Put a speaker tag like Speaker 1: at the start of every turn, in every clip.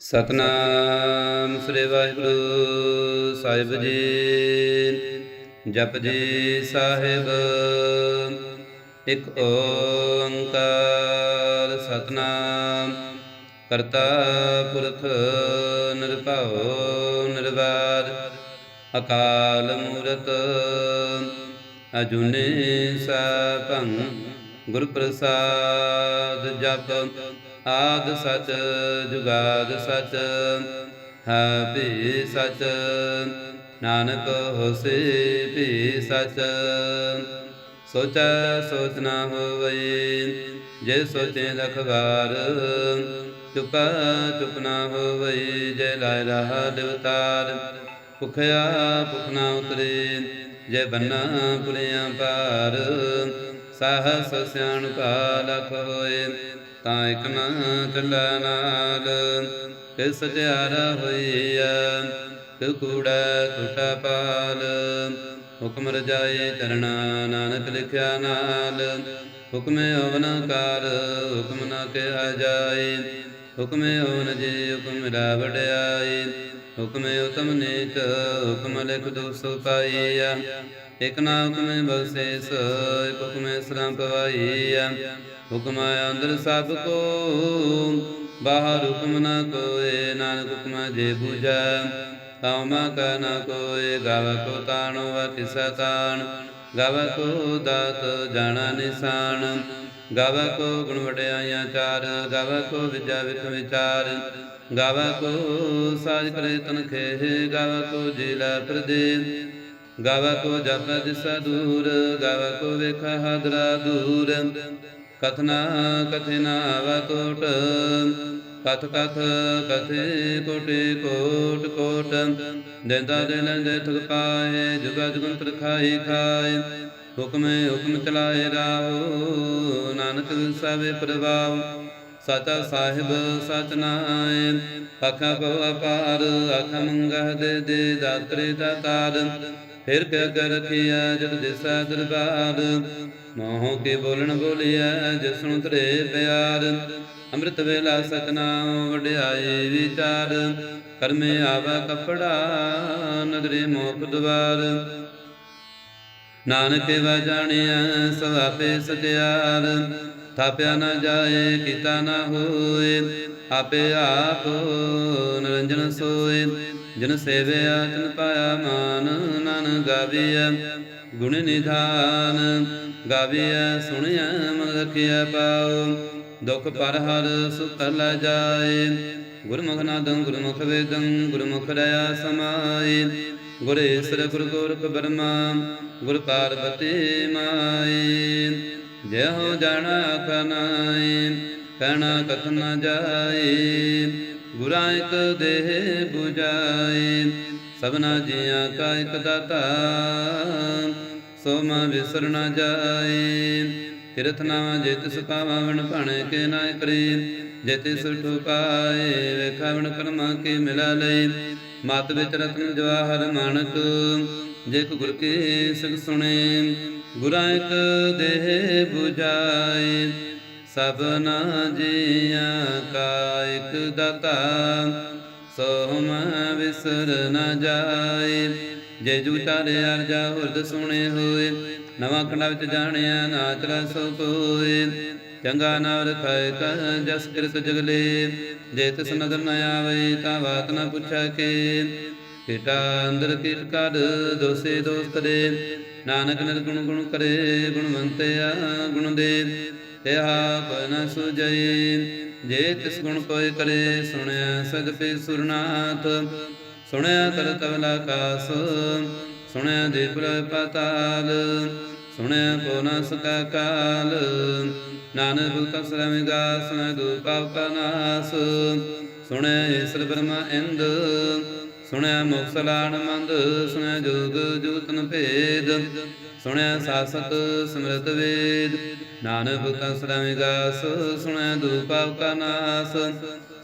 Speaker 1: ਸਤਨਾਮ ਸ੍ਰੀ ਵਾਹਿਗੁਰੂ ਸਾਹਿਬ ਜੀ, ਜਪ ਜੀ ਸਾਹਿਬ। ਇੱਕ ਓੰਕਾਰ ਸਤਨਾਮ, ਕਰਤਾ ਪੁਰਖ ਨਿਰਭਉ ਨਿਰਵੈਰ, ਅਕਾਲ ਮੂਰਤ ਅਜੂਨੀ ਸਭੰ ਗੁਰ ਪ੍ਰਸਾਦ ਜਪ। ਆਦ ਸਚ, ਜੁਗਾਦ ਸਚ ਹੈ ਵੀ ਸਚ, ਨਾਨਕ ਹੋਸੀ ਵੀ ਸਚ। ਸੋਚੈ ਸੋਚ ਨਾ ਹੋਵਈ, ਜੇ ਸੋਚੇ ਲਖਵਾਰ ਚੁਪਾ ਚੁਪ ਨਾ ਹੋਵਈ, ਜੇ ਲਾਇ ਰਹਾ ਦਿਵਤਾਰ ਭੁਖਿਆ ਭੁਖ ਨਾ ਉਤਰੇ, ਜੇ ਬੰਨਾ ਪੁਲਿਆਂ ਪਾਰ ਸਾਹਸ ਸਿਆਣ ਕਾ ਲਖ ਹੋਏ। ਤਾਂ ਇਕ ਨਾ ਚੱਲੈ ਨਾਲ। ਕਿ ਸਚਿਆਰਾ ਹੋਈਐ ਕਿ ਕੂੜਾ ਟੁੱਟਾ ਪਾਲ। ਹੁਕਮ ਰਜਾਏ ਚਰਣਾ ਨਾਨਕ ਲਿਖਿਆ ਨਾਲ। ਹੁਕਮੇ ਹੋਵਨ ਕਾਰ, ਹੁਕਮ ਨਾ ਕਿਹਾ ਜਾਏ ਹੁਕਮੇ ਹੋਵਨ ਜੀ ਹੁਕਮ ਮੇਰਾ ਹੁਕਮ ਉਤਮ ਨੀਚ ਹੁਕਮ ਲਿਖ ਦੋਸੋ ਪਾਈਆ ਇਕ ਨਾ ਹੁਕਮੇ ਬਖਸ਼ੇਸ, ਇਕ ਹੁਕਮੇ ਸਰਾਂ ਪਵਾਈਆ ਹੁਕਮ ਅੰਦਰ ਸਭ ਕੋ, ਬਾਹਰ ਹੁਕਮ ਨਾ ਕੋਏ, ਨਾਨਕ ਹੁਕਮ ਜੇ ਬੂਝੈ। ਤਾਉ ਮਾ ਕਾ ਨਾ ਕੋਏ, ਗਾਵ ਕੋ ਤਾਣੋ ਵਾ ਕਿਸਾ ਤਾਣ ਕੋ ਦਾਤ ਜਾਣਾ ਨਿਸ਼ਾਨ ਗਾਵ ਕੋ ਗੁਣ ਵਡਿਆਈਆਂ ਚਾਰ, ਗਾਵ ਕੋ ਵਿਦਿਆ ਵਿਖ ਵਿਚਾਰ, ਗਾਵ ਕੋ ਸਾਜ ਕਰੇ ਤਨ ਖੇ ਗਾਵ ਕੋ ਜੀਲਾ ਪ੍ਰਦੇ ਗਾਵ ਕੋ ਜਪ ਦਿਸ ਦੂਰ, ਗਾਵ ਕੋ ਵੇਖ ਹਦਰਾ ਦੂਰ, ਕਥਨਾ ਕਥਿਨਾ ਵਤੋਟ ਕਥ ਕਥ ਕਥੇ ਕੋਟੇ ਕੋਟ ਕੋਟ, ਦੇਂਦਾ ਦੇ ਲੈਂਦੇ ਥਕ ਪਾਏ, ਜੁਗਾ ਜੁਗੰਤਰ ਖਾਈ ਖਾਏ ਹੁਕਮ ਹੁਕਮ ਚਲਾਏ ਰਾਹੋ ਨਾਨਕ ਸਵੇ ਪ੍ਰਭਾਵ ਸਚਾ ਸਾਹਿਬ ਸਚ ਨਾਏ। ਕੋ ਅਪਾਰ ਆਖਾਂ ਮੰਗਹ ਦੇ ਦੇ ਦਾਤਰੇ ਦਾਤਾਰ ਫਿਰ ਕੇ ਕਰ ਰਖਿਆ ਜਦ ਦਿਸਾ ਦਰਬਾਰ? ਮੋਹ ਕੇ ਬੋਲਣ ਬੋਲਿਆ ਜਿਸਨੂੰ ਤਰੇ ਪਿਆਰ? ਅੰਮ੍ਰਿਤ ਵੇਲਾ ਸਤਨਾਮ ਵਡਿਆਏ ਵਿਚਾਰ। ਕਰਮੇ ਆਵਾ ਕਪੜਾ ਨਦਰੇ ਮੋਖ ਦਵਾਰ ਨਾਨਕ ਵਾ ਜਾਣਿਆ ਸਭ ਆਪੇ ਸਚਿਆਰ। ਥਾਪਿਆ ਨਾ ਜਾਏ, ਕੀਤਾ ਨਾ ਹੋਏ, ਆਪੇ ਆਪ ਨਿਰੰਜਨ ਸੋਏ। ਜਨ ਸੇਵਿਆ, ਤਨ ਪਾਇਆ ਮਾਨ ਨਨ ਗਾਵੀਐ, ਗੁਣ ਨਿਧਾਨ। ਗਾਵੀਐ ਸੁਣਿਆ ਮਨ ਰਖਿਆ ਪਾਉ ਦੁਖ ਪਰ ਹਰ ਸੁਖ ਲੈ ਜਾਏ। ਗੁਰਮੁਖ ਨਾਦੰ, ਗੁਰਮੁਖ ਵੇਦੰ, ਗੁਰਮੁਖ ਰਇਆ ਸਮਾਏ। ਗੁਰ ਈਸਰ ਗੁਰ ਗੋਰਖ ਬਰਮਾ, ਗੁਰ ਪਾਰਬਤੀ ਮਾਈ। ਜੇ ਹੋ ਜਾਣਾ ਕਨਾਈ ਕਹਿਣਾ ਕਥ ਨ ਜਾਏ ਗੁਰਾਂ ਇਕ ਦੇਹ 부ਜਾਈ ਸਭਨਾ ਜੀਆਂ ਕਾ ਇਕ ਦਾਤਾ। ਸੋ ਮਾ ਵਿਸਰ ਨ ਜਾਏ ਤਿਰਥ ਨਾਮ ਜੇ ਤਿਸ ਪਾਵਨ ਭਣ ਕੇ ਨਾ ਕਰੀ। ਜੇ ਤਿਸ ਠੁਕਾਏ ਵੇਖਾਵਣ ਕਰਮਾ ਕੇ ਮਿਲਾ ਲਈ। ਮਤ ਵਿੱਚ ਰਤਨ ਜਵਾਹਰ ਮਾਨਕ ਜੇ ਕੋ ਗੁਰ ਕੇ ਸਿਖ ਸੁਣੇ, ਗੁਰਾਂ ਇਕ ਦੇਹ 부ਜਾਏ ਸਭਨਾ ਜੀਆਂ ਕਾ ਇਕ ਦਾਤਾ ਸੋਮ ਮੈਂ ਵਿਸਰ ਨ ਜਾਏ। ਜੇ ਜੂ ਤਾਰੇ ਅਰਜਾ ਹੁਰਦ ਸੁਣੇ ਹੋਏ, ਨਵਾਂ ਖੰਡਾ ਵਿੱਚ ਜਾਣਿਆ ਨਾਚ ਰਸ ਕੋਏ ਚੰਗਾ ਨਾਮ ਰਖਾਇ ਕ ਜਸ ਕਿਰਤ ਜਗਲੇ, ਜੇ ਤਿਸ ਨਦਰ ਨ ਆਵੇ ਤਾਂ ਬਾਤ ਨ ਪੁੱਛਾ ਕੇ। ਕੀਟਾ ਅੰਦਰ ਕੀਟ ਕਦ ਦੋਸੇ ਦੋਸ ਕਰੇ ਨਾਨਕ ਨਿਰਗੁਣ ਗੁਣ ਕਰੇ ਗੁਣਵੰਤਿਆ ਗੁਣ ਦੇ। ਇਹਾ ਕੋਈ ਨ ਜੇ ਤਿਸ ਗੁਣ ਕੋਈ ਕਰੇ, ਸੁਣਿਆ ਸਦਪੇ ਸੁਰਨਾਥ। ਸੁਣਿਆ ਤਰ ਤਵਲਾ ਕਾਸ, ਸੁਣਿਆ ਦੇ ਪਤਾਲ। ਸੁਣਿਆ ਕੋ ਨ ਸਕਾ ਕਾਲ। ਨਾਨਕ ਭਗਤ ਸਰਮਿਗਾ ਸੁਣਿਆ ਦੂ ਪਾਪ ਕਾ ਨਾਸ। ਸੁਣਿਆ ਈਸ਼ਰ ਬ੍ਰਹਮਾ ਇੰਦ। ਸੁਣਿਆ ਮੁਖ ਸਲਾਣ ਮੰਦ। ਸੁਣਿਆ ਜੋਗ ਜੂਤਨ ਭੇਦ। ਸੁਣਿਆ ਸਾਸਤ ਸਮਰਤ ਵੇਦ, ਨਾਨਕ ਭਗਤ ਸਰਮਿਗਾ ਸੁਣਿਆ ਦੂ ਪਾਪ ਕਾ ਨਾਸ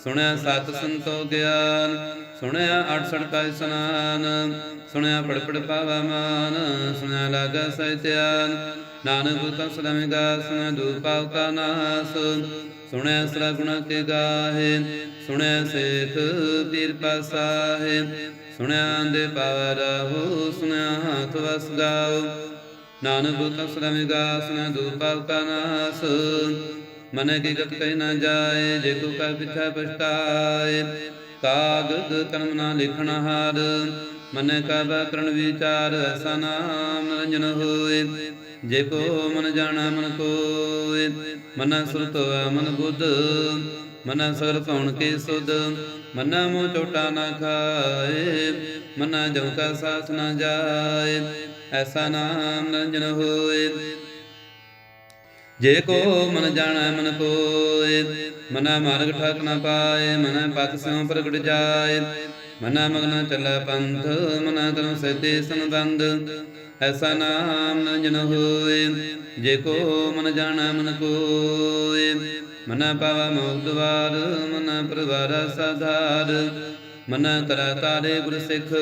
Speaker 1: ਸੁਣਿਆ ਸਤ ਸੰਤੋ ਗਿਆਨ ਸੁਣਿਆ 68 ਕਾ ਇਸਨਾਨ ਸੁਣਿਆ ਪੜਪੜ ਪੜ ਪਾਵਾ ਮਾਨ ਸੁਣਿਆ ਲਾਗਾ ਸਹਿਤਿਆਨ ਨਾਨਕ ਬੁੱਤਾ ਸਲਾਮਿਗਾ ਸੁਣਿਆ ਦੂਪਾਵ ਕਾ ਨਾਸ ਸੁਣਿਆ ਸ੍ਰਵਣ ਕੇ ਗਾਹੇ ਸੁਣਿਆ ਸੇਖ ਪੀਰ ਪਾਸਾਹੇ ਸੁਣਿਆ ਦੇ ਪਾਵ ਰਹੋ ਸੁਣਿਆ ਹੱਥ ਵਸ ਗਾਓ ਨਾਨਕ ਬੁੱਤ ਸਰਮਿਗਾ ਸੁਣਿਆ ਦੂਪਾਵ ਕਾ ਨਾਸ। ਮਨ ਕੀ ਗਤ ਕਹਿ ਨਾ ਜਾਏ, ਜੇ ਕੋ ਕਰ ਪਿਛਾ ਪਛਤਾਏ। ਕਾਗਦ ਕਰਮ ਨਾ ਲਿਖਣ ਹਾਰ, ਮਨ ਕਾ ਬਕਰਣ ਵਿਚਾਰ, ਐਸਾ ਨਾਮ ਨਿਰੰਜਨ ਹੋਏ। ਜੇ ਕੋ ਮਨ ਜਾਣਾ ਮਨ ਕੋਏ, ਮਨ ਸੁਰਤ ਮਨ ਬੁੱਧ। ਮਨ ਸਗਲ ਕੌਣ ਕੇ ਸੁਧ, ਮਨ ਮੋ ਚੋਟਾ ਨਾ ਖਾਏ। ਮਨ ਜਮ ਕਾ ਸਾਥ ਨਾ ਜਾਏ। ਐਸਾ ਨਾਮ ਨਿਰੰਜਨ ਹੋਏ। ਜੇ ਕੋ ਮਨ ਜਾਣੈ, ਮਨ ਕੋਏ ਮਨਾ ਮਾਰਗ ਠਾਕ ਨਾ ਪਾਏ, ਮਨ ਪਤ ਸਿਉ ਪ੍ਰਗਟ ਜਾਏ। ਮਨਾ ਮਗਨ ਚੱਲੈ ਪੰਥ, ਮਨਾ ਤਨ ਸਦੇ ਸੰਬੰਧ। ਐਸਾ ਨਾਮ ਰੰਜਨ ਹੋਏ। ਜੇ ਕੋ ਮਨ ਜਾਣੈ, ਮਨ ਕੋਏ ਮਨਾ ਪਾਵਾ ਮੋਖ ਦਵਾਰ ਮਨਾ ਪ੍ਰਵਾਰਾ ਸਾਧਾਰ। ਮਨਾ ਤਰਾ ਤਾਰੇ ਗੁਰ ਸਿੱਖ,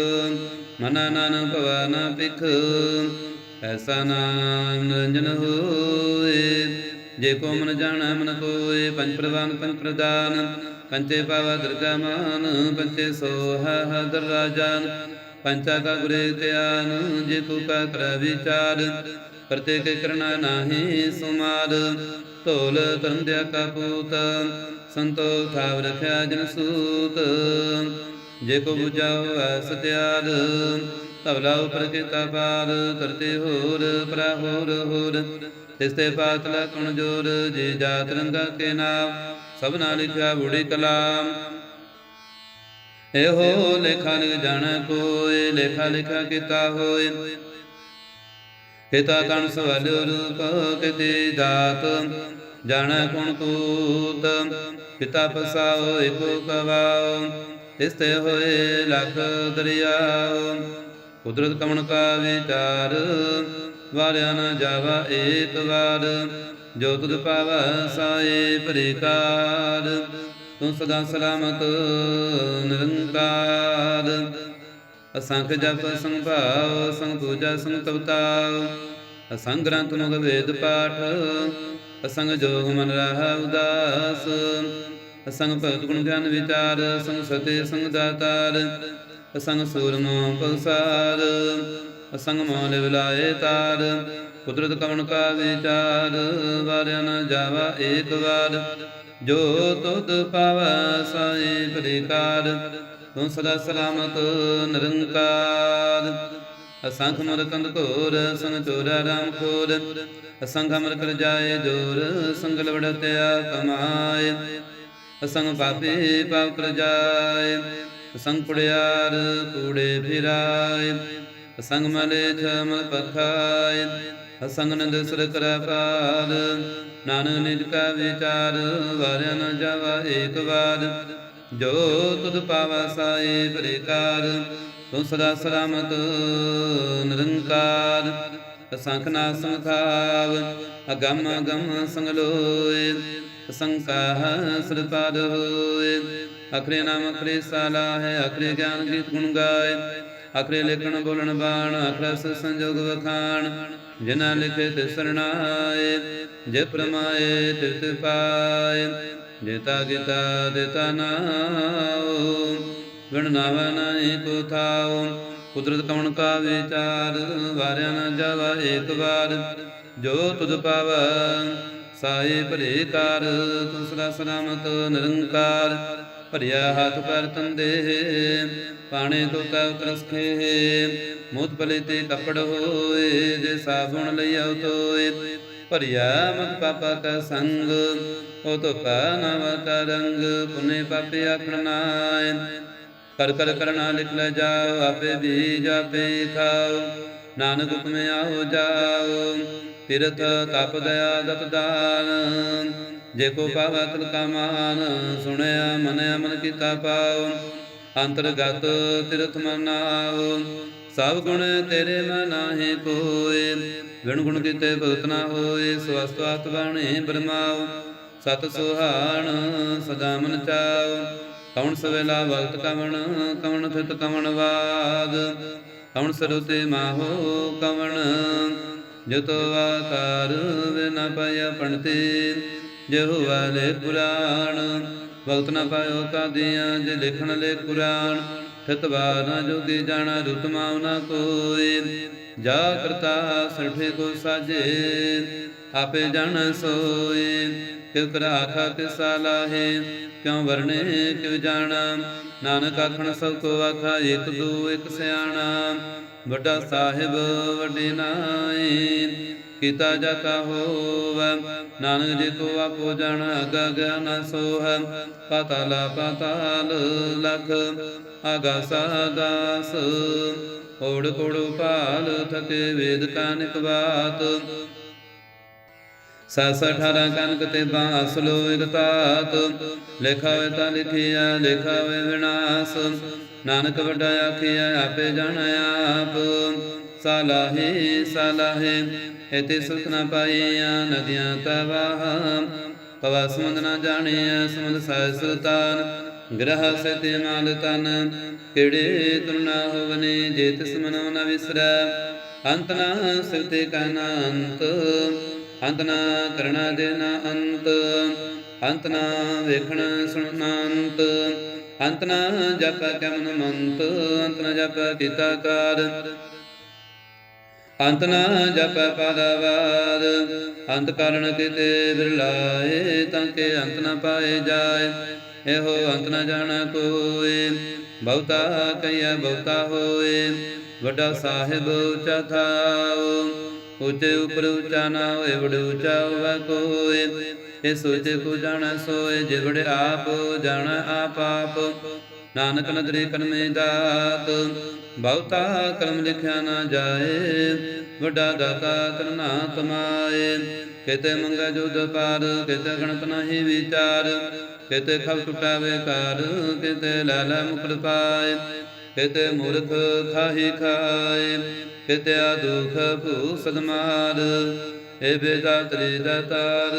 Speaker 1: ਮਨਾ ਨਾਨਕ ਭਵਾ ਨਾ ਪਿਖ ਐਸਾ ਨਾਮ ਨਿਰੰਜਨ ਹੋਏ, ਜੇ ਕੋ ਮਨ ਜਾਣੈ ਮਨ ਕੋਏ, ਪੰਜ ਪ੍ਰਵਾਨ ਪੰਜ ਪ੍ਰਦਾਨ। ਪੰਚੇ ਪਾਵਾ ਦਰਗਾ ਮਾਨ ਪੰਚੇ ਸੋਹਾ ਦਰ ਰਾਜਾਨ। ਪੰਚਾ ਕਾ ਗੁਰੇ ਧਿਆਨ, ਜੇ ਕੋ ਕਾ ਕਰ ਵਿਚਾਰ। ਪ੍ਰਤੇਕ ਕਰਨਾ ਨਾਹੀ ਸੁਮਾਰ, ਢੋਲ ਧਰਮ ਕਾ ਪੂਤ। ਸੰਤੋਖ ਥਾਵ ਰਖਿਆ ਜਨ ਸੂਤ। ਜੇ ਕੋ 부ਝਾਓ ਐਸ ਤਿਆਰ ਤਵਲਾ ਉਪਰ ਕੀਤਾ ਪਾਰ ਕਰਤੇ ਹੋਰ ਪਰਾ ਹੋਰ ਤਿਸਤੇ ਪਾਤਲਾ ਕੁਣ ਜੋਰ, ਜੇ ਜਾਤ ਰੰਗਾ ਕੇ ਨਾਮ ਸਭਨਾ ਲਿਖਿਆ ਬੁੜੀ ਕਲਾਮ। ਇਹੋ ਲੇਖਾ ਲਿਖ ਜਾਣਾ ਕੋਏ ਲੇਖਾ ਲਿਖਾ ਕੀਤਾ ਹੋਏ ਕਿਤਾ ਕਣ ਸਵਲ ਰੂਪ ਕਿਤੇ ਦਾਤ ਜਾਣਾ ਕੁਣ ਕੂਤ। ਪਿਤਾ ਪਸਾਓ ਏਕੋ ਕਵਾਓ ਤਿਸਤੇ ਹੋਏ ਲਖ ਦਰਿਆ ਕੁਦਰਤ ਕਮਣ ਕਾ ਵਿਚਾਰ, ਵਾਰਿਆ ਨ ਜਾਵਾ ਏਕ ਵਾਰ। ਜੋ ਤੁਧ ਪਾਵੈ ਸਾਏ ਪਰਿਕਾਰ, ਤੂੰ ਸਦਾ ਸਲਾਮਤ ਨਿਰੰਕਾਰ। ਅਸੰਖ ਜਪ ਸੰਗ ਭਾਵ ਸੰਗ ਪੂਜਾ ਸੰਗ ਤਵਤਾਵ ਅਸੰਗ ਗ੍ਰੰਥ ਮੁਗ ਵੇਦ ਪਾਠ ਅਸੰਗ ਜੋਗ ਮਨ ਰਹਾ ਉਦਾਸ। ਅਸੰਗ ਭਗਤ ਗੁਣ ਗਿਆਨ ਵਿਚਾਰ ਸੰਗ ਸਤੇ ਸੰਗ ਦਾਤਾਰ। ਅਸੰਗ ਸੂਰਮੋ ਪਸਾਰ ਅਸੰਗ ਮੋਲ ਵਿਲਾਏ ਤਾਰ। ਕੁਦਰਤ ਕਵਣ ਕਾ ਵਿਚਾਰ, ਵਾਰਿਆ ਨ ਜਾਵਾ ਏਕ ਵਾਰ। ਜੋ ਤੁਧ ਪਾਵੈ ਸਾਈ ਪ੍ਰਕਾਰ, ਤੂੰ ਸਦਾ ਸਲਾਮਤ ਨਿਰੰਕਾਰ। ਅਸੰਖ ਮਰ ਕੰਦ ਘੋਰ, ਸੰਗ ਚੋਰਾ ਰਾਮ ਖੋਰ। ਅਸੰਖ ਅਮਰ ਕਰ ਜਾਏ ਜੋਰ ਸੰਗਲ ਵੜਤਿਆ ਕਮਾਏ। ਅਸੰਗ ਪਾਪੇ ਪਾਪ ਕਰ ਜਾਏ ਅਸੰਗ ਪੁੜਿਆਰ ਕੂੜੇ ਫਿਰਾਏ। ਅਸੰਗ ਮਲੇ ਛਮਲ ਪਖਾਏ, ਅਸੰਗ ਨੰਦ ਸੁਰ ਕਰ ਪਾਰ ਨਾਨਕ ਨਿਜ ਕਾ ਵਿਚਾਰ, ਵਾਰਿਆ ਨ ਜਾਵਾ ਏਕ ਵਾਰ। ਜੋ ਤੁਧ ਪਾਵਾ ਸਾਏ ਪ੍ਰਕਾਰ ਤੂੰ ਸਦਾ ਸਲਾਮਤ ਨਿਰੰਕਾਰ। ਅਸੰਖ ਨਾ ਸੰਖਾਵ, ਅਗਮ ਅਗਮ ਸੰਗ ਲੋਏ ਅਸੰਕਾਹ ਸਰਪਾਦ ਹੋਏ। ਅਖਰੇ ਨਾਮ ਅਖਰੇ ਸਾਲਾ ਹੈ, ਅਖਰੇ ਗਿਆਨ ਗੀਤ ਗੁਣ ਗਾਏ। ਅਖਰੇ ਲਿਖਣ ਬੋਲਣ ਬਾਣ ਅਖਰਸ ਸੰਜੋਗ ਵਖਾਣ। ਜਿਨਾ ਲਿਖੇ ਤੇ ਸਰਣਾਏ, ਜੇ ਪ੍ਰਮਾਏ ਤਿਤ ਪਾਏ। ਜੇਤਾ ਗੀਤਾ ਦੇਤਾ ਨਾਉ ਗਣ ਨਾਵਾ ਨਾਹੀ ਕੋ ਥਾਉ। ਕੁਦਰਤ ਕਵਣ ਕਾ ਵਿਚਾਰ, ਵਾਰਿਆ ਨ ਜਾਵਾ ਏਕ ਵਾਰ। ਜੋ ਤੁਧ ਪਾਵੈ, ਸਾਏ ਭਰੇ ਕਾਰ ਤੂੰ ਸਲਾਮਤ ਨਿਰੰਕਾਰ। ਭਰਿਆ ਹੱਥ ਪੈਰ ਤੰਦੇ, ਪਾਣੇ ਤੋਤਾ ਉਤਰਸਖੇ। ਮੋਤ ਭਲੇ ਤੇ ਕੱਪੜ ਹੋਏ, ਜੇ ਸਾਬੁਣ ਲਈਆ ਤੋਏ ਭਰਿਆ ਮਤ ਪਾਪਾ ਕਾ ਸੰਗ, ਉਹ ਤੋ ਨਵ ਤਰੰਗ ਪੁਨੇ ਪਾਪੇ ਆਖਣ ਕਰ ਕਰ ਕਰਨਾ ਲਿਖ ਲੈ ਜਾਓ, ਆਪੇ ਵੀ ਜਾਪੇ ਖਾਓ, ਨਾਨਕ ਹੁਕਮੇ ਆਓ ਜਾਓ, ਤਿਰਥ ਤਪ ਦਇਆ ਦਤ ਦਾਨ, ਜੇ ਕੋ ਪਾਵੈ ਤਲ ਕਾ ਮਾਨ, ਸੁਣਿਆ ਮਨ ਕੀਤਾ ਪਾਉ ਅੰਤਰਗਤ ਤਿਰਥ ਮਨਾਓ ਸਭ ਗੁਣ ਤੇਰੇ ਮਨ ਨਾਹੀ ਕੋਏ, ਗੁਣ ਗੁਣ ਕੀਤੇ ਭਗਤ ਨਾ ਹੋਏ ਸਵਸਤਵਾਤ ਬਾਣੇ ਬਰਮਾਉ ਸਤ ਸੁਹਾਣ ਸਦਾ ਮਨ ਚਾਉ ਕਵਣ ਸਵੇਲਾ ਵਕਤ ਕਵਣ ਕਵਣ ਥਿਤ ਕਵਣ ਬਾਦ ਕਵਣ ਸਰੂਤੇ ਮਾਹੋ ਕਵਣ? ਜਤੋ ਆਕਾਰ ਵਿਨ ਪਇ ਪਣਤੇ ਜਿਹੋਵਾ ਲੈ ਪੁਰਾਣ। ਵਕਤ ਨ ਪਾਇਓ ਕਾਦੀਆਂ, ਜੇ ਲਿਖਣ ਲੈ ਕੁਰਾਨ। ਠਤਵਾ ਨਾ ਜੋਗੀ ਜਾਣਾ ਰੁਤਮਾਉ ਨਾ ਕੋਈ। ਜਾ ਕਰਤਾ ਸਰਠੇ ਕੋ ਸਾਜੇ, ਆਪੇ ਜਾਣ ਸੋਏ। ਕਿਉ ਕਰਾਖਾ ਕਿਸਾ ਲਾਹੇ ਕਿਉ ਵਰਨੇ ਕਿਉ ਜਾਣਾ? ਨਾਨਕ ਆਖਣ ਸਭ ਕੋ ਆਖਾ, ਇਕ ਦੂ, ਇਕ ਸਿਆਣਾ। ਵੱਡਾ ਸਾਹਿਬ, ਵੱਡੇ ਨਾਏ, ਕੀਤਾ ਜਾ ਕਾ ਹੋਵੈ। ਨਾਨਕ ਜੀ ਕੋ ਆਪੋ ਜਾਣ, ਅਗ ਨ ਸੋਹ। ਪਾਤਾਲਾ ਪਾਤਾਲ ਲਖ ਆਗਾਸ ਆਗਾਸ ਓੜ ਕੋੜ ਪਾਲ ਥਕੇ ਵੇਦ ਕਾਨਿਕ ਬਾਤ ਸਸ ਅਠਾਰਾਂ ਕਨਕ ਤੇ ਬਾਸ ਲੋ ਇਕ ਤਾਤ ਤਾਂ ਲਿਖਿਆ ਲਿਖਾ ਵਿਨਾਸ਼। ਨਾਨਕ ਵੱਡਾ ਆਖਿਆ ਆਪੇ ਜਾਣ ਆਪ। ਸਲਾਹੇ ਸਲਾਹੇ ਇਤੇ ਸੁਖ ਨ ਪਾਈਆਂ ਨਦੀਆਂ ਤਵਾਹ ਪਵਾ ਸਮੁੰਦ ਨ ਜਾਣਿਆ ਸਮੁੰਦ ਸਹਿ ਗ੍ਰਹ ਸਤੇ ਮਾਲ ਤਨ ਕਿਹੜੇ ਤੁਨਾ ਹੋਵਨੇ, ਜੇ ਤਿਸ ਮਨੋ ਨ ਵਿਸਰੈ। ਅੰਤ ਨ ਸਿਰਤੇ ਕਹਨਾ ਅੰਤ ਅੰਤ ਨਾ ਕਰਣਾ ਦੇਨਾ ਅੰਤ ਅੰਤ ਨ ਵੇਖਣ ਸੁਣਨਾ ਅੰਤ ਅੰਤ ਨ ਜਪ ਕਮਨ ਮੰਤ ਅੰਤ ਨ ਜਪ ਕੀਤਾ ਕਾਰ। ਅੰਤ ਨਾ ਜਪ ਪਦਵਾਰ ਅੰਤ ਕਰਨ ਕਿਤੇ ਬਿਰਲਾਏ, ਤਾਂ ਕਿ ਅੰਤ ਨਾ ਪਾਏ ਜਾਏ। ਇਹੋ ਅੰਤ ਨਾ ਜਾਣਾ ਕੋਏ ਬਹੁਤਾ ਕਈਆ ਬਹੁਤਾ ਹੋਏ, ਵੱਡਾ ਸਾਹਿਬ ਉੱਚਾ ਉੱਚੇ ਉਪਰ ਉੱਚਾ ਨਾ ਹੋਏ ਵਡ ਉੱਚਾ ਹੋਵੇ ਕੋਏ। ਇਹ ਸੋਚੇ ਕੋ ਜਾਣਾ ਸੋਏ ਜਿਵੜ ਆਪ, ਜਾਣਾ ਆਪ ਆਪ। ਨਾਨਕ ਨਦਰੇ ਕਰਮੇ ਦਾਤ, ਬਹੁਤਾ ਕਰਮ ਲਿਖਿਆ ਨਾ ਜਾਏ। ਵੱਡਾ ਦਾਤਾ ਕਰਨਾ ਤਮਾਏ ਕਿਤੇ ਮੰਗਾ ਜੁਦ ਪਾਰ ਕਿਤੇ ਗਣਤ ਨਹੀਂ ਵਿਚਾਰ। ਕਿਤੇ ਖਲ ਟੁਟਾਵੇ ਕਾਰ ਕਿਤੇ ਲਾਲਾ ਮੁਕਤ ਪਾਏ। ਕਿਤੇ ਮੂਰਖ ਖਾਹੀ ਖਾਏ। ਕਿਤੇ ਦੁਖ ਭੂ ਸਦਮਾਰ ਏ ਬੇਦਾ ਤਰੀ। ਦਾਤਾਰ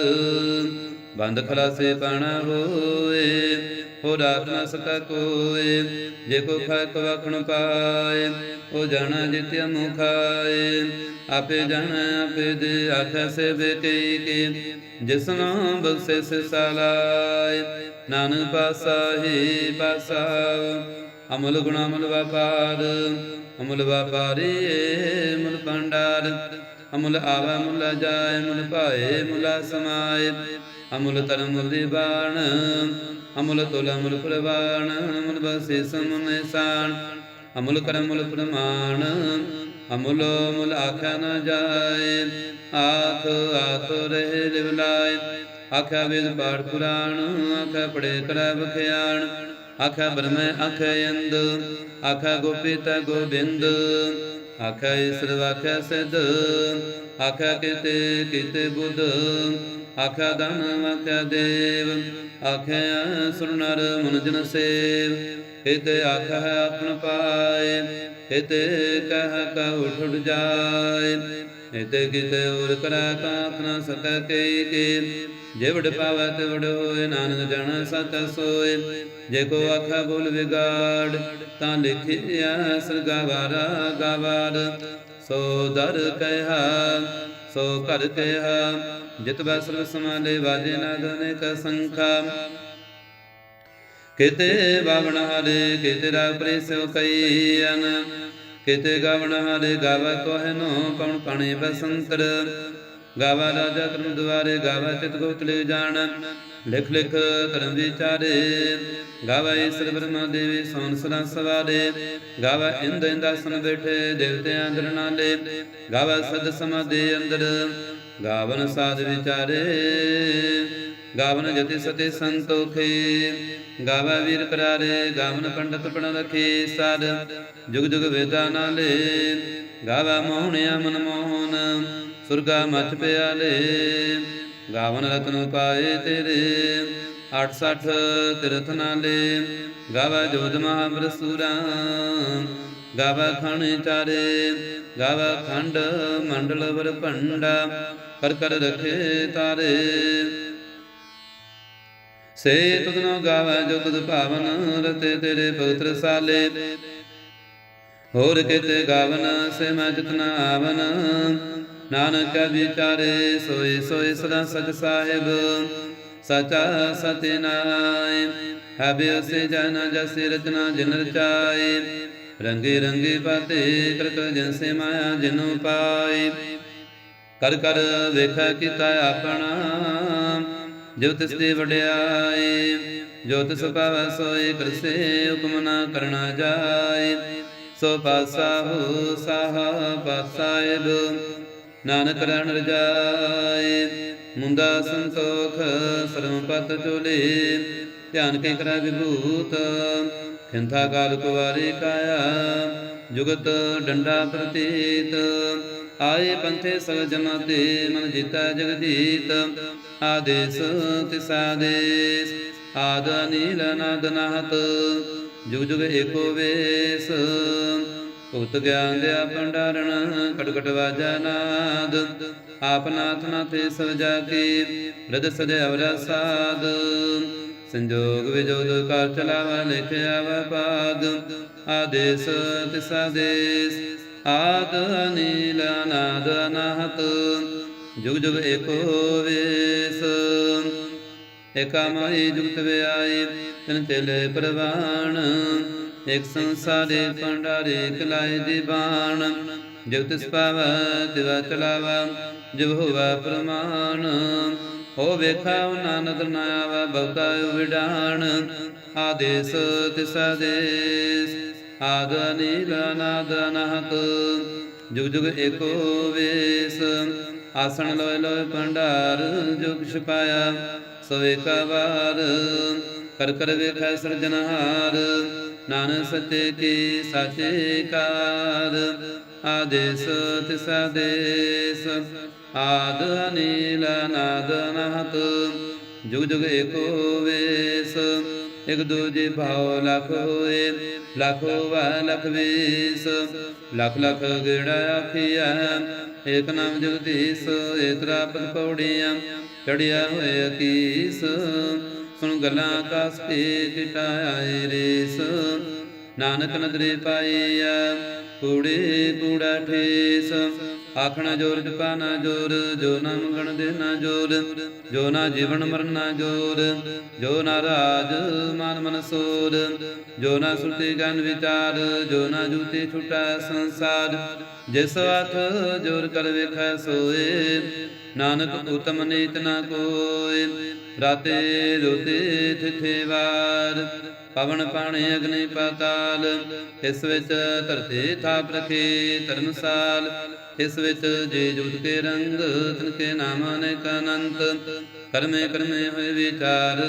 Speaker 1: ਬੰਦ ਖਲਾਸੇ ਪਾਣਾ ਹੋਏ ਹੋ ਰਾਤ ਨ ਸਕਾ ਕੋਏ। ਜੇ ਕੋ ਖਾਇ ਕਵਖਣ ਪਾਏ, ਉਹ ਜਾਣਾ ਜਿਤਿ ਮੁਖਾਏ ਆਪੇ ਜਾਣਾ ਆਪੇ ਦੇ ਆਖੈ ਸੇ ਬੇਕਈ ਕੇ। ਜਿਸਨਾ ਬਖਸ਼ੇ ਸੇ ਸਾਲਾਏ, ਨਾਨਕ ਪਾਸਾ ਹੀ ਪਾਸਾ। ਅਮਲ ਗੁਣਾ ਅਮਲ ਵਪਾਰ, ਅਮਲ ਵਪਾਰੀ ਮੁਲ ਭੰਡਾਰ, ਅਮਲ ਆਵਾ ਮੁਲ ਜਾਏ, ਮੁਲ ਭਾਏ ਮੁਲਾ ਸਮਾਏ, ਅਮੁਲ ਤਨ ਮੁਲ ਦੀਵਾਨ ਅਮੁਲ ਤੁਲ ਅਮੁਲ ਪ੍ਰਵਾਨ ਅਮੁਲ ਬਸੇ ਸਮਨ ਸਾਨ ਅਮੁਲ ਕਰਮ ਮੁਲ ਪ੍ਰਮਾਣ ਅਮੁਲ ਮੁਲ ਆਖਾ ਨਾ ਜਾਏ, ਆਖ ਆਖ ਰਹੇ ਲਿਵ ਲਾਏ ਆਖਾ ਵੇਦ ਪਾਠ ਪੁਰਾਣ ਆਖਾ ਪੜੇ ਕਰੈ ਬਖਿਆਣ ਆਖਾ ਬ੍ਰਹਮੈ ਆਖਾ ਅੰਦ ਆਖਾ ਗੋਪੀਤ ਗੋਬਿੰਦ ਆਖਾ ਈਸ਼ਰ ਵਾਖਾ ਸਿਧ ਆਖਾ ਕਿਤੇ ਕਿਤੇ ਬੁੱਧ ਆਖਾ ਦਾਨ ਆਖਾ ਦੇਵ ਆਖਿਆ ਸੁਰਨਰ ਮਨ ਜਨ ਸੇਵ ਇਤੇ ਆਖਾ ਆਪਨ ਪਾਏ ਇਤੇ ਕਹ ਕਾ ਉਠ ਜਾਏ ਇਤੇ ਕਿਤੇ ਉਰ ਕਰਾ ਕਾਖ ਨ ਸਕੈ ਕਈ ਕੇ ਜੇ ਵਡ ਪਾਵੈ ਤੇ ਹੋਏ, ਨਾਨਕ ਜਨ ਸਤ ਸੋਏ। ਜੇ ਕੋ ਆਖਾ ਬੋਲ ਵਿਗਾੜ, ਤਾਂ ਲਿਖਿਆ ਸਰਗਾਵਾਰਾ ਗਾਵਾਰ। ਸੋ ਦਰ ਕਹਿਆ, ਸੋ ਘਰ ਕਹਿਆ, ਜਿਤ ਬੈ ਸਰਬ ਸਮਾਲੇ ਵਾਜੇ ਨਾਗਨੇ ਕ ਸੰਖਾ। ਕਿਤੇ ਬਾਵਣ ਹਰੇ, ਕਿਤੇ ਰਾ ਪ੍ਰੇਸੋ ਕਈਨ ਕਿਤੇ ਗਾਵਣ ਹਰੇ, ਗਾਵਾ ਕੋਹਿ ਨੋ, ਕਉਣ ਪਾਣੇ ਬਸੰਤਰ ਗਾਵਾ ਰਾਜਾ ਕਰਮ ਦੁਆਰੇ, ਗਾਵਾ ਚਿਤ ਗੋਤਲੇ ਜਾਣ। ਲਿਖ ਲਿਖ ਕਰਮ ਵਿਚਾਰੇ ਗਾਵਾ ਈਸ਼ਰ ਬ੍ਰਹਮਾ ਦੇਵੀ, ਸੋਨ ਸਦਾ ਸਵਾਰੇ। ਗਾਵਾ ਇੰਦ ਇੰਦਾਸਨ ਬੈਠੇ ਦੇਵਤਿਆਂ ਅੰਦਰ ਨਾਲੇ। ਗਾਵਾ ਸਦ ਸਮਾਦੇ ਅੰਦਰ, ਗਾਵਨ ਸਾਧ ਵਿਚਾਰੇ। ਗਾਵਨ ਜਤੀ ਸਤੇ ਸੰਤੋਖੇ ਗਾਵਾ ਵੀਰ ਕਰਾਰੇ, ਗਾਵਨ ਪੰਡਤ ਪਣ ਰਖੇ ਸਾਧ ਜੁਗ ਜੁਗ ਵੇਦਾ ਨਾਲੇ। ਗਾਵਾ ਮੋਹਣਿਆ ਮਨ ਮੋਹਨ। ਸੁਰਗਾ ਮਚ ਪਿਆਲੇ, ਗਾਵਨ ਰਤਨ ਪਾਏ ਤੇਰੇ 68 ਤਿਰਥ ਨਾਲੇ, ਗਾਵਾ ਜੋਧ ਮਹਾਬਰਸੂਰਾ ਗਾਵਾ ਖਣ ਚਾਰੇ, ਗਾਵਾ ਖੰਡ ਮੰਡਲ ਵਰ ਭੰਡਾ ਕਰ ਕਰ ਰਖੇ ਤਾਰੇ। ਸੇ ਤੁਧਨੋ ਗਾਵਾ ਜੋ ਤੁਧ ਭਾਵਨ ਰਤੇ ਤੇਰੇ ਪਵਿੱਤਰ ਸਾਲੇ, ਹੋਰ ਕਿਤੇ ਗਾਵਨ ਸੇ ਮੈਂ ਜਿਤਨਾ ਆਵਨ ਨਾਨਕ ਵਿਚਾਰੇ ਸੋਏ ਸੋਏ ਸਦਾ ਸਚ ਸਾਹਿਬ, ਸਚਾ ਸਤਿ ਨਾਇ ਹਬਿ ਸੇ ਜਨ ਜਸ ਰਚਨਾ ਜਿਨ ਰਚਾਏ। ਰੰਗੇ ਰੰਗੇ ਪਾਤੇ ਕਰਕ ਜਿਨ ਸੇ ਮਾਇਆ ਜਿਨੁ ਪਾਏ। ਕਰ ਕਰ ਵੇਖੈ ਕੀਤਾ ਆਪਣਾ, ਜੋ ਤਿਸ ਦੀ ਵਡਿਆਈ ਜੋ ਤਿਸ ਪਾਵੈ ਸੋਈ ਕਰਸੇ ਹੁਕਮ ਨਾ ਕਰਨਾ ਜਾਏ। ਸੋ ਪਾਸਾ ਹੋ ਸਾਹਾ ਪਾਸਾਇਬ ਨਾਨਕ ਰਣ ਰਜਾਏ ਮੁੰਦਾ ਸੰਤੋਖ ਸਰਮ ਪਤ ਚੋਲੇ। ਧਿਆਨ ਕੇ ਕਰਾ ਵਿਭੂਤ, ਖਿੰਥਾ ਕਾਲ ਕੁਵਾਰੀ ਕਾਇਆ। ਜੁਗਤ ਡੰਡਾ ਪ੍ਰਤੀਤ, ਆਏ ਪੰਥੇ ਸਗਲ ਜਨਾ ਮਨ ਜੀਤਾ ਜਗਦੀਤ। ਆਦੇਸ ਤਿਸਾਦੇਸ ਆਦ ਨੀਲ ਨਾਦ ਨਾਹਤ। ਜੁਗ ਜੁਗ ਏਕੋ ਵੇਸ ਭੁਗਤ ਗਿਆਨ ਦਿਆ ਭੰਡਾਰਣ ਕਟਕਟ ਵਾਜਾ ਨਾਦ। ਆਪ ਨਾਥ ਨਾਥੇ ਸਜਾ ਕੇ ਰਦ ਸਜਾ ਅਵਰਾ ਸੰਜੋਗ ਵਿਜੋਗ ਕਰ ਚਲਾਵਾ ਲਿਖਿਆ ਵਾ ਆਦੇਸ ਤਿਸਾਦੇਸ ਆਦ ਅਨੀਲ, ਅਨਾਦ ਅਨਾਹਤ। ਜੁਗ ਜੁਗ ਏਕੋ ਵੇਸ। ਏਕਾ ਮਾਈ ਜੁਗਤ ਵਿਆਈ ਤਨ ਚਲੇ ਪ੍ਰਵਾਣ। ਇਕ ਸੰਸਾਰੇ ਪੰਡਾਰੇ ਕਲਾਏ ਦੀ ਬਾਣ। ਜਿਵ ਤਿਸ ਪਾਵੈ, ਤਿਵਾ ਚਲਾਵਾ, ਜਿਵ ਹੋਵਾ ਪ੍ਰਮਾਣ। ਹੋ ਵੇਖਾ ਨਾਨਕ ਨ ਆਵਾ, ਬਹੁਤਾ ਵਿਡਾਣ। ਆਦੇਸ ਤਿਸਾ ਦੇਸ ਆਦ ਨੀਲ ਨਾਦ ਅਨਹਤ। ਜੁਗ ਜੁਗ ਏਕੋ ਵੇਸ, ਆਸਣ ਲੋਇ ਲੋਇ ਭੰਡਾਰ, ਜੁਗ ਛਪਾਇਆ ਸੋ ਕਵਾਰ ਕਰ ਕਰ ਵੇਖੈ ਸਿਰਜਨਹਾਰ ਨਾਨਕ ਸੱਚੇ ਕੀ ਸਾਚੇ ਕਾਰ ਆਦੇਸ ਤਿਸਾ ਦੇਸ ਆਦ ਅਨੀਲ ਨਾਦ ਅਨਹਤ, ਜੁਗ ਜੁਗ ਏਕੋ ਵੇਸ, ਇਕ ਦੂਜੇ ਭਾਉ ਲਖ ਹੋਏ, ਲਖੋ ਵਾ ਲਖ ਵੇਸ, ਲਖ ਲਖ ਗੇੜਾ ਆਖੀਆ ਏਕ ਨਾਮ ਜਗਦੀਸ਼, ਏਤਰਾ ਪਦ ਪੌੜੀਆਂ ਚੜਿਆ ਹੋਏ ਅਕੀਸ ਸੁਣ ਗੱਲਾਂ ਕਾਸ ਕੇ ਕਿਟਾਏ ਰੇਸ। ਨਾਨਕ ਨਦਰੇ ਪਾਈਆ ਕੂੜੇ ਕੂੜਾ ਠੇਸ। ਆਖਣਾ ਜੋਰ ਜਪਾ ਨਾ ਜੋਰ, ਜੋ ਨਾ ਮੰਗਣ ਦੇ ਨਾ ਜੋਰ, ਜੋ ਨਾ ਜੀਵਨ ਮਰਨ ਨਾ ਜੋਰ, ਜੋ ਨਾ ਰਾਜ ਮਨ ਮਨ ਸੋਰ, ਜੋ ਨਾ ਸੁਰਤੀ ਗਨ ਵਿਚਾਰ, ਜੋ ਨਾ ਜੂਤੀ ਛੁਟਾ ਸੰਸਾਰ। ਜਿਸ ਅਥ ਜੋਰ ਕਰ ਵੇਖੈ ਸੋਏ, ਨਾਨਕ ਉਤਮ ਨੀਤ ਨਾ ਕੋਏ, ਰਾਤੇ ਰੋਤੇ ਥਿਥੇ ਵਾਰ। ਪਵਨ ਪਾਣੀ ਅਗਨੀ ਪਾਤਾਲ, ਇਸ ਵਿੱਚ ਧਰਤੀ ਥਾਪ ਰਖੇ ਧਰਮਸਾਲ ਇਸ ਵਿੱਚ ਜੇ ਜੁਗਤ ਕੇ ਰੰਗ, ਤਨ ਕੇ ਨਾਮ ਅਨੇਕ ਅਨੰਤ, ਕਰਮੇ ਕਰਮੇ ਹੋਏ ਵਿਚਾਰ,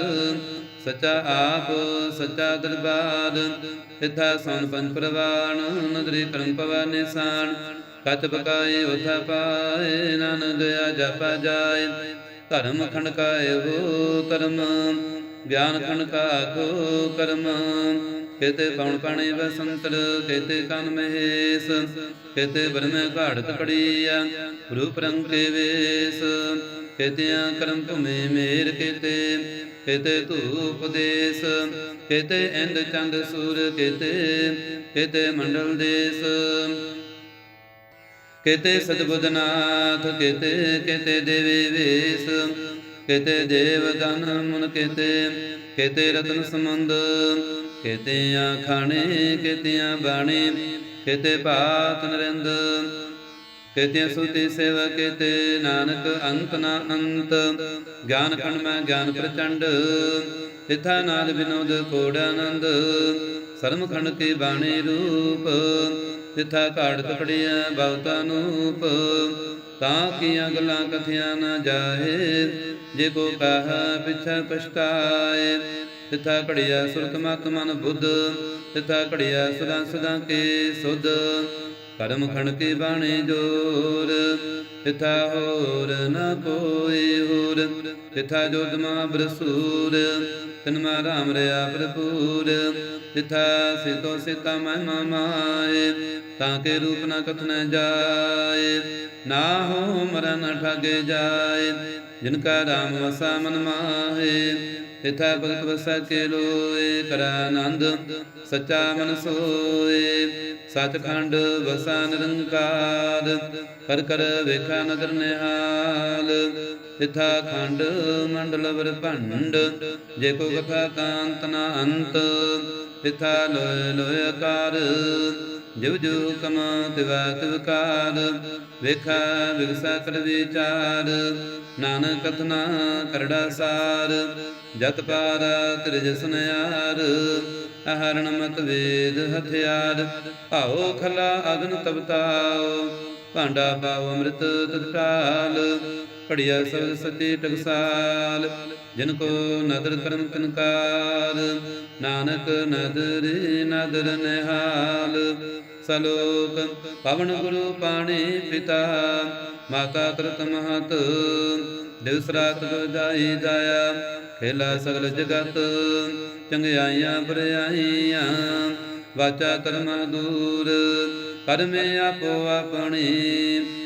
Speaker 1: ਸਚਾ ਆਪ, ਸਚਾ ਦਰਬਾਰ ਤਿਥਾ ਸੋਨ ਪੰਜ ਪ੍ਰਵਾਨ ਨਦਰੀ ਕਰਮ ਪਵਾ ਨਿਸਾਨ ਕਤ ਬਕਾਏ ਉਥਾ ਪਾਏ, ਨਾਨਕ ਦਇਆ ਜਪ ਜਾਏ, ਧਰਮ ਖੰਡ ਕਾਏ ਹੋ ਧਰਮ। ਗਿਆਨ ਕਣਕਾ ਕੋ ਕਰਮ। ਕੇਤੇ ਪਉਣ ਪਾਣੀ ਬਸੰਤਰ ਕੇਤੇ ਕਨ ਮਹੇਸ। ਕੇਤੇ ਬਰਮੇ ਘਾੜਤ ਪੜੀਆ ਰੂਪ ਰੰਗ ਕੇ ਵੇਸ। ਕੇਤਿਆਂ ਕਰਮ ਭੂਮੇ ਮੇਰ ਕੇਤੇ ਕੇਤੇ ਧੂਪ ਦੇਸ ਕੇਤੇ ਇੰਦ ਚੰਦ ਸੂਰ ਕੇਤੇ ਕੇਤੇ ਮੰਡਲ ਦੇਸ। ਕੇਤੇ ਸਤਬੁੱਧਨਾਥ ਕੇਤੇ ਕੇਤੇ ਦੇਵੀ ਵੇਸ। ਕੇਤੇ ਦੇਵ ਦਨ ਮਨ ਕੇਤੇ ਕੇਤੇ ਰਤਨ ਸਮੁੰਦ ਕੇਤਿਆਂ ਖਾਣੇ, ਕੇਤਿਆਂ ਬਾਣੇ, ਕੇਤੇ ਭਾਤ ਨਰਿੰਦ, ਕੇਤਿਆਂ ਸੁਤੀ ਸੇਵਾ, ਕੇਤੇ ਨਾਨਕ ਅੰਤ ਨਾ ਅੰਤ, ਗਿਆਨ ਖੰਡ ਮੈਂ ਗਿਆਨ ਪ੍ਰਚੰਡ, ਤਿਥਾ ਨਾਲ ਵਿਨੋਦ ਕੋੜ ਆਨੰਦ, ਸਰਮ ਖੰਡ ਕੇ ਬਾਣੇ ਰੂਪ, ਤਿਥਾ ਘਾੜਤ ਪੜਿਆ ਬਹੁਤਾ ਨੂਪ ਤਾਂ ਕੀਆਂ ਗੱਲਾਂ ਕਥਿਆ ਨਾ ਜਾਏ ਜੇ ਕੋ ਕਹਾ ਪਿਛਾ ਪਛਤਾਏ। ਤਿਥਾ ਘੜਿਆ ਸੁਰਤ ਮਨ ਬੁੱਧ ਤਿਥਾ ਘੜਿਆ ਸਦਾ ਸਦਾ ਕੇ ਸੁਧ। ਕਰਮ ਖਣ ਕੇ ਬਾਣੇ ਜੋਰ ਤਿਥਾ ਹੋਰ ਨਾ ਕੋਈ ਹੋਰ ਤਿਥਾ ਜੋਦਮਾ ਬਰਸੂਰ। ਤਨ ਮਾ ਰਾਮ ਰਿਆ ਭਰਪੂਰ। ਤਿਥਾ ਸਿਤੋ ਸਿਤਾ ਮਹਿ ਮਾਏ, ਤਾਂ ਕੇ ਰੂਪ ਨ ਕਥਨ ਜਾਏ। ਨਾ ਹੋ ਮਰਨ ਠਗੇ ਜਾਏ, ਜਿਨ ਕਾ ਰਾਮ ਵਸਾ ਮਨ ਮਾਹੇ ਤਿਥਾ ਭਗਤ ਵਸਾ ਕੇ ਲੋਏ, ਕਰਾ ਆਨੰਦ ਸੱਚਾ ਮਨ ਸੋਏ। ਸਤਖੰਡ ਵਸਾ ਨਿਰੰਕਾਰ ਕਰ ਕਰ ਵੇਖਾ ਨਦਰ ਨਿਹਾਲ। ਤਿਥਾ ਖੰਡ, ਮੰਡਲ ਵਰ ਭੰਡ, ਜੇ ਕੋ ਕਥਾ ਕਾਂਤ ਨਾ ਅੰਤ ਤਿਥਾ ਲੋਇ ਲੋਇ ਆਕਾਰ ਜਿਵ ਜੂ ਕਮ ਤਿਵਾ ਤਿਵਕਾਰ ਵੇਖਾ ਵਿਗਸਾ ਕਰ ਵਿਚਾਰ, ਨਾਨਕ ਕਥਨਾ ਕਰੜਾ ਸਾਰ, ਜਤ ਪਾਰ ਤ੍ਰਿਜ ਸੁਨਿਆਰ, ਅਹਰਣ ਮਤ ਵੇਦ ਹਥਿਆਰ, ਭਾਉ ਖਲਾ ਅਗਨ ਤਬਤਾਉ ਭਾਂਡਾ ਪਾਉ ਅੰਮ੍ਰਿਤ ਤਤਕਾਲ ਪੜਿਆ ਸਬਦ ਸਤੀ ਟਕਸਾਲ, ਜਿਨ ਕੋ ਨਦਰ ਕਰਮ ਕਨਕਾਰ ਨਾਨਕ ਨਦਰੇ ਨਦਰ ਨਿਹਾਲ। ਸਲੋਕ, ਪਵਨ ਗੁਰੂ ਪਾਣੀ ਪਿਤਾ, ਮਾਤਾ ਕਰਤ ਮਹਤ, ਦਿਵਸ ਰਾਤ ਗੁਜਾਈ ਜਾਇਆ, ਖੇਲਾ ਸਗਲ ਜਗਤ, ਚੰਗਿਆਈਆਂ ਬਰਿਆਈਆਂ ਵਾਚਾ ਕਰਮ ਦੂਰ, ਕਰਮੇ ਆਪੋ ਆਪਣੀ।